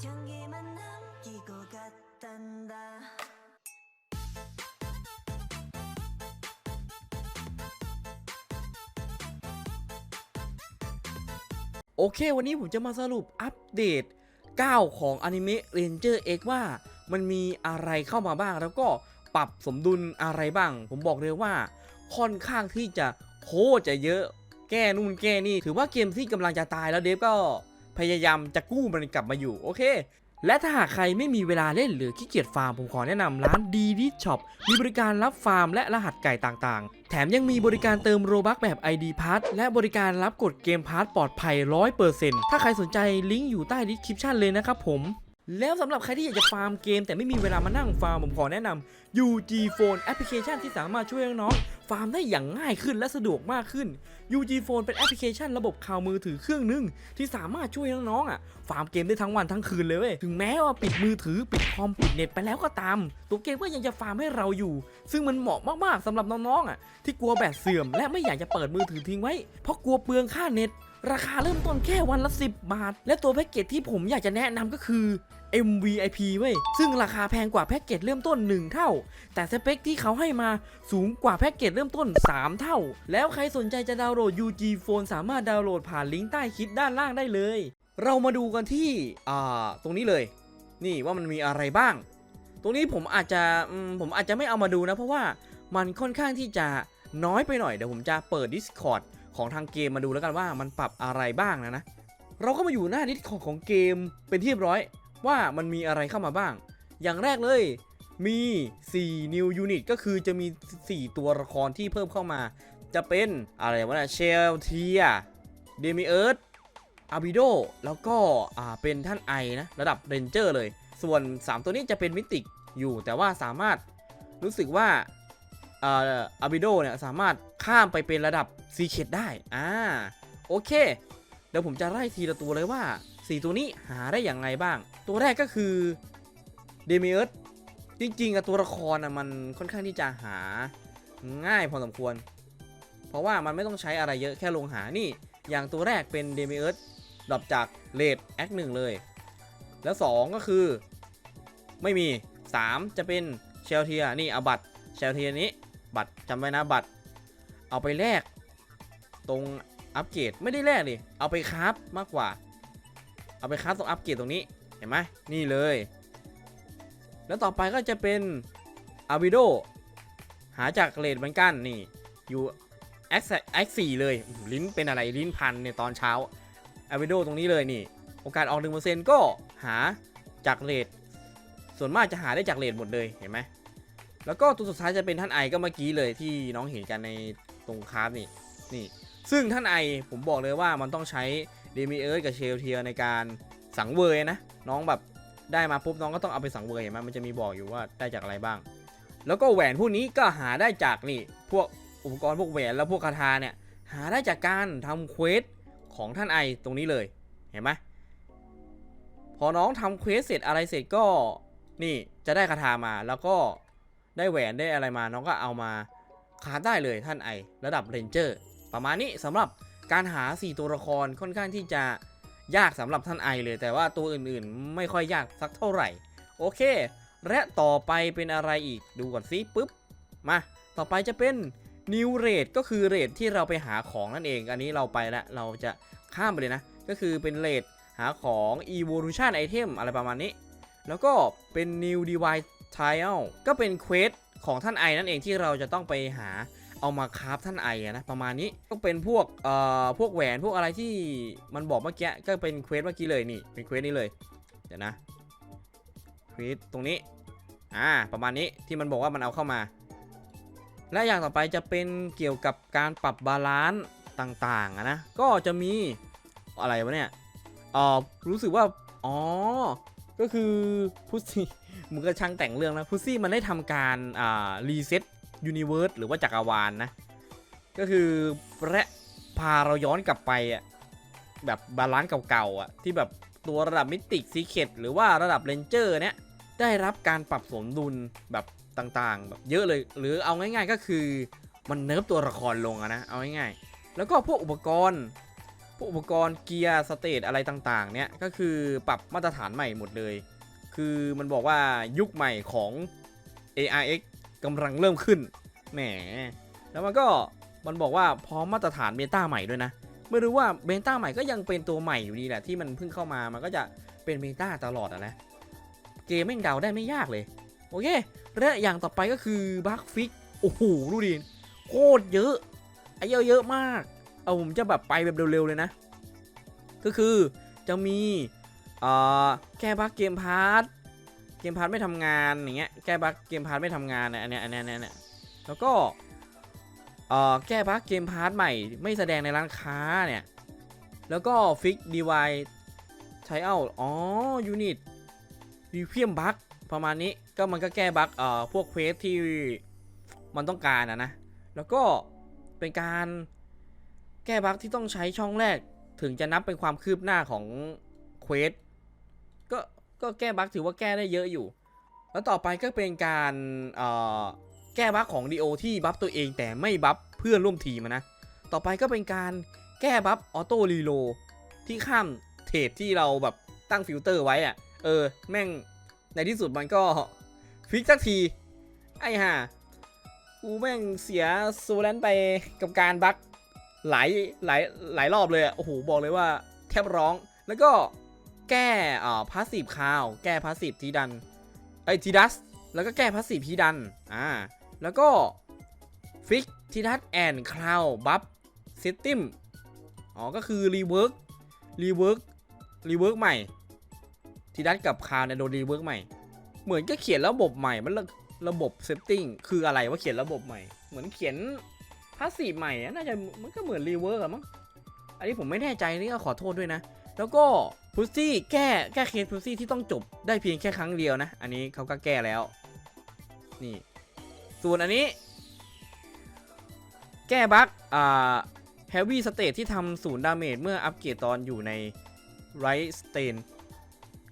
향기만 남기고 갔단다 โอเค วันนี้ผมจะมาสรุปอัปเดต 9 ของอนิเมะ Ranger X ว่ามันมีอะไรเข้ามาบ้าง แล้วก็ปรับสมดุลอะไรบ้าง ผมบอกเลยว่าค่อนข้างที่จะโคตรจะเยอะ แก้นู่นแก้นี่ ถือว่าเกมที่กำลังจะตายแล้วเดฟก็ พยายามจะกู้มันกลับมาอยู่โอเค และถ้าหากใครไม่มีเวลาเล่นหรือขี้เกียจฟาร์ม ผมขอแนะนำร้านดีดิชช็อปมีบริการรับฟาร์มและรหัสไก่ต่างๆ แถมยังมีบริการเติมโรบัคแบบ ID p a s s และบริการรับกดเกมพาร์ทปลอดภัย 100%ถ้าใครสนใจลิงก์อยู่ใต้ดีคริปชันเลยนะครับผม แล้วสำหรับใครที่อยากจะฟาร์มเกม แต่ไม่มีเวลามานั่งฟาร์มผมขอแนะนำ UG Phone แอปพลิเคชันที่สามารถช่วยน้องๆฟาร์มได้อย่างง่ายขึ้นและสะดวกมากขึ้น UG Phone เป็นแอปพลิเคชันระบบข่าวมือถือเครื่องหนึง ที่สามารถช่วยน้องๆอะฟาร์มเกมได้ทั้งวันทั้งคืนเลยเว้ยถึงแม้ว่าปิดมือถือปิดคอมปิดเน็ตไปแล้วก็ตาม ตัวเกมก็ยังจะฟาร์มให้เราอยู่ ซึ่งมันเหมาะมากๆสำหรับน้องๆอะที่กลัวแบตเสื่อม และไม่อยากจะเปิดมือถือทิ้งไว้ เพราะกลัวเปลืองค่าเน็ตราคาเริ่มต้นแค่วันละ 10 บาท และตัวแพ็กเกจที่ผมอยากจะแนะนำก็คือ MVIP เว้ย ซึ่งราคาแพงกว่าแพ็กเกจเริ่มต้น 1 เท่า แต่สเปคที่เขาให้มาสูงกว่าแพ็กเกจเริ่มต้น 3 เท่า แล้วใครสนใจจะดาวน์โหลด UG Phone สามารถดาวน์โหลดผ่านลิงก์ใต้คลิปด้านล่างได้เลย เรามาดูกันที่อ่าตรงนี้เลย นี่ว่ามันมีอะไรบ้าง ตรงนี้ผมอาจจะผมอาจจะไม่เอามาดูนะ เพราะว่ามันค่อนข้างที่จะน้อยไปหน่อยเดี๋ยวผมจะเปิด Discord ของทางเกมมาดูแล้วกันว่ามันปรับอะไรบ้างนะนะ เราก็มาอยู่หน้า Discord ของเกมเป็นที่เรียบร้อย ว่ามันมีอะไรเข้ามาบ้าง อย่างแรกเลยมี 4 new unit ก็คือจะมี 4 ตัวละครที่เพิ่มเข้ามา จะเป็นอะไรวะเนี่ยเชลเทียเดมิเอิร์ธอาบิโดแล้วก็อ่าเป็นท่านไอนะ ระดับเรนเจอร์เลย ส่วน 3 ตัวนี้จะเป็นมิติกอยู่แต่ว่าสามารถรู้สึกว่าอ่าอาบิโดเนี่ย สามารถข้ามไปเป็นระดับซีเคดได้ อ่า โอเค เดี๋ยวผมจะไล่ทีละตัวเลยว่า 4 ตัวนี้หาได้อย่างไรบ้าง ตัวแรกก็คือเดมิเอิร์ธจริงๆอะตัวละครอะมันค่อนข้างที่จะหาง่ายพอสมควร เพราะว่ามันไม่ต้องใช้อะไรเยอะแค่ลงหานี่ อย่างตัวแรกเป็นเดมิเอิร์ธดรอปจากเลดแอคหนึ่งเลย แล้ว 2 ก็คือ ไม่มี 3 จะเป็นเชลเทียนี่เอาบัตรเชลเทียนี้ บัตรจำไว้นะบัตร เอาไปแลกตรง อัปเกรดไม่ได้แลกดิเอาไปคราฟมากกว่า เอาไปคราฟตรงอัปเกรดตรงนี้เห็นไหมนี่เลย แล้วต่อไปก็จะเป็นอาวิโดหาจากเลดเหมือนกันนี่อยู่แอคแอคสี่เลยลิ้นเป็นอะไรลิ้นพันในตอนเช้าอาวิโดตรงนี้เลยนี่โอกาสออกหนึ่งเปอร์เซ็นต์ก็หาจากเลดส่วนมากจะหาได้จากเลดหมดเลยเห็นไหมแล้วก็ตัวสุดท้ายจะเป็นท่านไอก็เมื่อกี้เลยที่น้องเห็นกันในตรงคราฟนี่นี่ ซึ่งท่านไอผมบอกเลยว่ามันต้องใช้เดมิเอิร์ธกับเชลเทียในการสังเวยนะ น้องแบบได้มาปุ๊บน้องก็ต้องเอาไปสังเวยเห็นไหมมันจะมีบอกอยู่ว่าได้จากอะไรบ้าง แล้วก็แหวนพวกนี้ก็หาได้จากนี่พวกอุปกรณ์พวกแหวนแล้วพวกคาถาเนี่ยหาได้จากการทำเควสของท่านไอตรงนี้เลยเห็นไหมพอน้องทำเควสเสร็จอะไรเสร็จก็นี่จะได้คาถามาแล้วก็ได้แหวนได้อะไรมาน้องก็เอามาคาได้เลยท่านไอระดับเรนเจอร์ ประมาณนี้สำหรับการหา 4 ตัวละครค่อนข้างที่จะยากสำหรับท่านไอเลย แต่ว่าตัวอื่นๆ ไม่ค่อยยากสักเท่าไหร่ โอเค และต่อไปเป็นอะไรอีกดูก่อนสิปุ๊บมา ต่อไปจะเป็น New Rate ก็คือเรทที่เราไปหาของนั่นเอง อันนี้เราไปแล้วเราจะข้ามไปเลยนะ ก็คือเป็นเรทหาของ Evolution Item อะไรประมาณนี้ แล้วก็เป็น New Device Tile ก็เป็นเควสของท่านไอนั่นเองที่เราจะต้องไปหา เอามาคราฟท่านไอนะประมาณนี้ก็เป็นพวกเอ่อพวกแหวนพวกอะไรที่มันบอกเมื่อกี้ก็เป็นเควสเมื่อกี้เลยนี่เป็นเควสนี้เลยเดี๋ยวนะเควสตรงนี้อ่าประมาณนี้ที่มันบอกว่ามันเอาเข้ามา และอย่างต่อไปจะเป็นเกี่ยวกับการปรับบาลานซ์ต่างๆนะก็จะมีอะไรวะเนี่ยเอ่อรู้สึกว่าอ๋อก็คือพุซซี่มึงก็ช่างแต่งเรื่องนะพุซซี่มันได้ทำการอ่ารีเซ็ต ยูนิเวิร์สหรือว่าจักรวาลนนะ ก็คือและพาเราย้อนกลับไปอะแบบบาลานซ์เก่าๆอะที่แบบตัวระดับมิติซีเคดหรือว่าระดับเรนเจอร์เนี้ยได้รับการปรับสมดุลแบบต่างๆ แบบเยอะเลย หรือเอาง่าย ๆ ก็คือมันเนิร์ฟตัวละครลงอะนะเอาง่ายๆแล้วก็พวกอุปกรณ์พวกอุปกรณ์เกียร์สเตตอะไรต่างๆ เนี่ยก็คือปรับมาตรฐานใหม่หมดเลย คือมันบอกว่ายุคใหม่ของ ARX กำลังเริ่มขึ้น แหม แล้วมันก็มันบอกว่าพร้อมมาตรฐานเบต้าใหม่ด้วยนะ ไม่รู้ว่าเบต้าใหม่ก็ยังเป็นตัวใหม่อยู่ดีแหละที่มันเพิ่งเข้ามา มันก็จะเป็นเบต้าตลอดอะนะ เกมแม่งเดาได้ไม่ยากเลย โอเค และอย่างต่อไปก็คือบัคฟิก โอ้โห ดูดิ โคตรเยอะไอ้เยอะเยอะมาก เอาผมจะแบบไปแบบเร็วๆเลยนะ ก็คือจะมีเอ่อแก้บัคเกมพาร์ท เกมพาร์ทไม่ทำงานอย่างเงี้ยแก้บัคเกมพาร์ทไม่ทำงานเนี่ยอันเนี้ยอันเนี้ยอันเนี้ยแล้วก็เอ่อแก้บัคเกมพาร์ทใหม่ไม่แสดงในร้านค้าเนี่ยแล้วก็ฟิกดีวายใช้เอาอ๋อยูนิตรีเพียมบัคประมาณนี้ก็มันก็แก้บัคเอ่อพวกเควสที่มันต้องการอะนะ แล้วก็เป็นการแก้บัคที่ต้องใช้ช่องแรกถึงจะนับเป็นความคืบหน้าของเควส ก็แก้บั๊กถือว่าแก้ได้เยอะอยู่ แล้วต่อไปก็เป็นการแก้บั๊กของดีโอที่บัฟตัวเองแต่ไม่บัฟเพื่อนร่วมทีมนะ ต่อไปก็เป็นการแก้บัฟออโต้รีโลที่ข้ามเทรดที่เราแบบตั้งฟิลเตอร์ไว้อะเออ แม่งในที่สุดมันก็ฟิกสักที ไอ้ห่ากูแม่งเสียโซแลนไปกับการบั๊กหลายหลายหลายรอบเลยอะโอ้โหบอกเลยว่าแทบร้อง แล้วก็ แก้อ่าพาสซีฟคาว แก้พาสซีฟทีดันไอทีดัส แล้วก็แก้พาสซีฟทีดัน อ่า แล้วก็ฟิกทีดัสแอนคลาวบัฟเซตติมอ๋อ ก็คือรีเวิร์กรีเวิร์กรีเวิร์กใหม่ ทีดัสกับคาวเนี่ยโดนรีเวิร์กใหม่ เหมือนก็เขียนระบบใหม่ มันระระบบเซตติ้งคืออะไรว่าเขียนระบบใหม่ เหมือนเขียนพาสซีฟใหม่น่าจะมันก็เหมือนรีเวิร์กอะมั้ง อันนี้ผมไม่แน่ใจนี่ก็ขอโทษด้วยนะ แล้วก็ พุซซี่แก้แก้เคสพุซซี่ที่ต้องจบได้เพียงแค่ครั้งเดียวนะ อันนี้เขาก็แก้แล้ว นี่ ส่วนอันนี้ แก้บั๊กอ่าเฮฟวี่สเตทที่ทำศูนย์ดาเมจเมื่ออัปเกรดตอนอยู่ในไรสเตน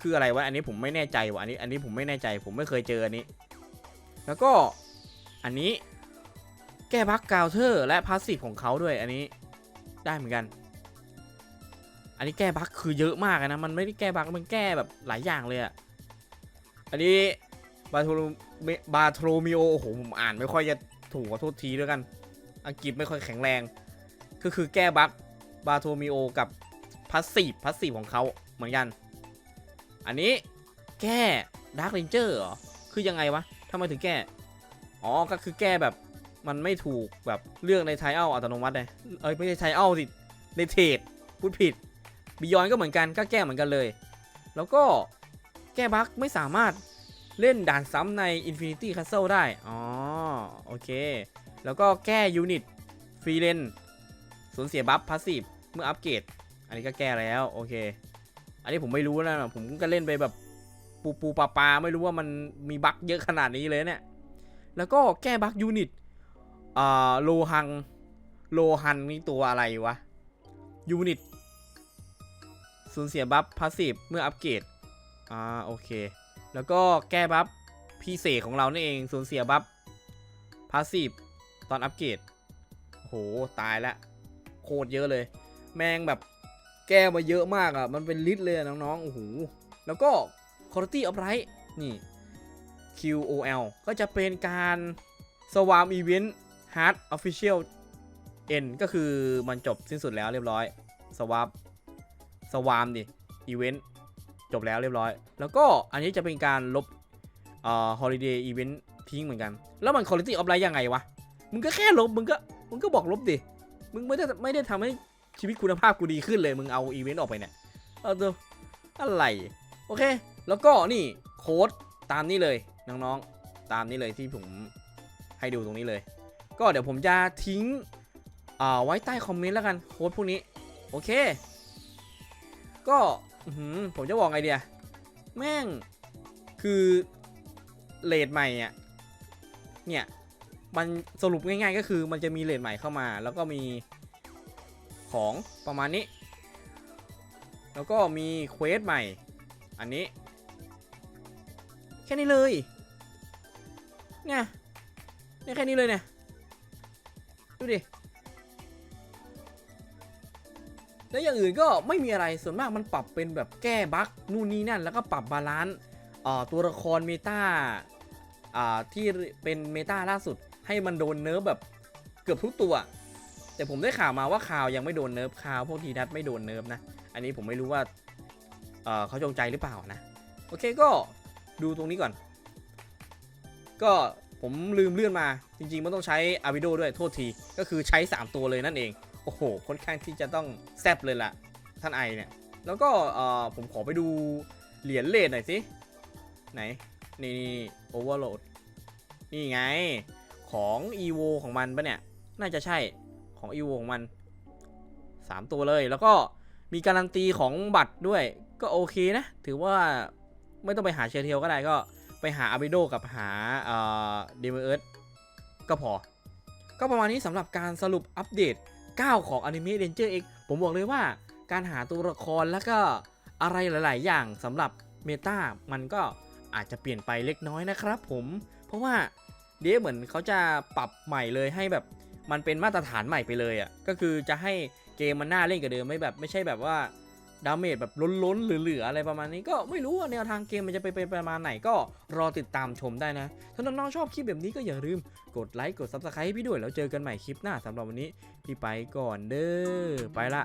คืออะไรวะ อันนี้ผมไม่แน่ใจว่ะอันนี้อันนี้ผมไม่แน่ใจผมไม่เคยเจออันนี้ แล้วก็อันนี้แก้บั๊กกาวเทอร์และพาสซีฟของเขาด้วยอันนี้ได้เหมือนกัน อันนี้แก้บั๊กคือเยอะมากนะ มันไม่ได้แก้บั๊กมันแก้แบบหลายอย่างเลยอะอันนี้บาโทรบาโทรมิโอโอ้โหผมอ่านไม่ค่อยจะถูกขอโทษทีด้วยกัน อังกฤษไม่ค่อยแข็งแรง ก็คือแก้บั๊กบาโทรมิโอกับพาสซีฟพาสซีฟของเขาเหมือนกัน อันนี้แก้ดาร์ r เรนเจอร์เหรอ คือยังไงวะทำไมถึงแก้ อ๋อ ก็คือแก้แบบมันไม่ถูกแบบเลือกในไทเอาอัตโนมัติเลยเอ้ยไม่ใช่ไทเอาสิในเทรดพูดผิด บิยอนก็เหมือนกันก็แก้เหมือนกันเลย แล้วก็แก้บั๊กไม่สามารถเล่นด่านซ้ำใน Infinity Castle ได้ อ๋อ โอเค แล้วก็แก้ยูนิตฟรีเลนสูญเสียบัฟพาสซีฟเมื่ออัปเกรด อันนี้ก็แก้แล้วโอเค อันนี้ผมไม่รู้นะ ผมก็เล่นไปแบบปูปูปลาปลาไม่รู้ว่ามันมีบั๊กเยอะขนาดนี้เลยเนี่ย แล้วก็แก้บั๊กยูนิตอ่าโลหัง โลหันนี่ตัวอะไรวะ ยูนิต สูญเสียบัฟพาสซีฟเมื่ออัปเกรดอ่าโอเค แล้วก็แก้บัฟพิเศษของเรานี่เองสูญเสียบัฟพาสซีฟตอนอัปเกรดโหตายละโคตรเยอะเลย แมงแบบแก้มาเยอะมากอะ่ะ มันเป็นลิตรเลยน้องๆโอ้โหแล้วก็ Quality of Light นี่ QOL ก็จะเป็นการสวามอีเวนต์ Hard Official End ก็คือมันจบสิ้นสุดแล้วเรียบร้อยสวาป สวามดิอีเวนต์จบแล้วเรียบร้อย แล้วก็อันนี้จะเป็นการลบเอ่อ holiday event ทิ้งเหมือนกัน แล้วมัน quality of life ยังไงวะ มึงก็แค่ลบ มึงก็ มึงก็บอกลบดิ มึงไม่ได้ไม่ได้ทำให้ชีวิตคุณภาพกูดีขึ้นเลย มึงเอาอีเวนต์ออกไปเนี่ย เอาตัวอะไร โอเค แล้วก็นี่โค้ดตามนี้เลย น้องๆ ตามนี้เลยที่ผมให้ดูตรงนี้เลย ก็เดี๋ยวผมจะทิ้งอ่าไว้ใต้คอมเมนต์แล้วกันโค้ดพวกนี้ โอเค ก็ผมจะบอกไงเดีย แม่งคือเลทใหม่อะเนี่ยมันสรุปง่ายๆก็คือมันจะมีเลทใหม่เข้ามา แล้วก็มีของประมาณนี้ แล้วก็มีเควสใหม่ อันนี้ แค่นี้เลยเนี่ยเนี่ยแค่นี้เลยเนี่ยดูดิ แล้วอย่างอื่นก็ไม่มีอะไรส่วนมากมันปรับเป็นแบบแก้บั๊กนู่นนี่นั่น แล้วก็ปรับบาลานซ์ตัวละครเมตาที่เป็นเมตาล่าสุด ให้มันโดนเนิร์ฟแบบเกือบทุกตัว แต่ผมได้ข่าวมาว่าข่าวยังไม่โดนเนิร์ฟข่าวพวกทีดัตไม่โดนเนิร์ฟนะ อันนี้ผมไม่รู้ว่าเเขาจงใจหรือเปล่านะ โอเคก็ดูตรงนี้ก่อน ก็ผมลืมเลื่อนมาจริงๆมันต้องใช้อาวิโดด้วยโทษที ก็คือใช้ 3 ตัวเลยนั่นเอง โอ้โหค่อนข้างที่จะต้องแซบเลยล่ะ ท่านไอเนี่ย แล้วก็เออผมขอไปดูเหรียญเลทหน่อยสิ ไหน นี่โอเวอร์โหลด นี่ไง ของ EVO ของมันปะเนี่ย น่าจะใช่ของ EVO ของมัน 3 ตัวเลย แล้วก็มีการันตีของบัตรด้วย ก็โอเคนะ ถือว่าไม่ต้องไปหาเชอร์เทลก็ได้ก็ไปหาอาบิโดกับหาเดมเอิร์ดก็พอ ก็ประมาณนี้สำหรับการสรุปอัปเดต 9 ของ Anime Ranger X ผมบอกเลยว่าการหาตัวละครแล้วก็อะไรหลาย ๆ อย่างสำหรับเมตามันก็อาจจะเปลี่ยนไปเล็กน้อยนะครับผม เพราะว่าเดี๋ยวเหมือนเขาจะปรับใหม่เลยให้แบบมันเป็นมาตรฐานใหม่ไปเลยอะ่ะก็คือจะให้เกมมันน่าเล่นกว่าเดิมไม่แบบไม่ใช่แบบว่า ดาเมจแบบล้นๆเหลืออะไรประมาณนี้ก็ไม่รู้ว่าแนวทางเกมมันจะไปเป็นประมาณไหนก็รอติดตามชมได้นะถ้าน้องๆชอบคลิปแบบนี้ก็อย่าลืมกดไลค์กดซับสไครต์พี่ด้วยแล้วเจอกันใหม่คลิปหน้าสำหรับวันนี้พี่ไปก่อนเด้อไปละ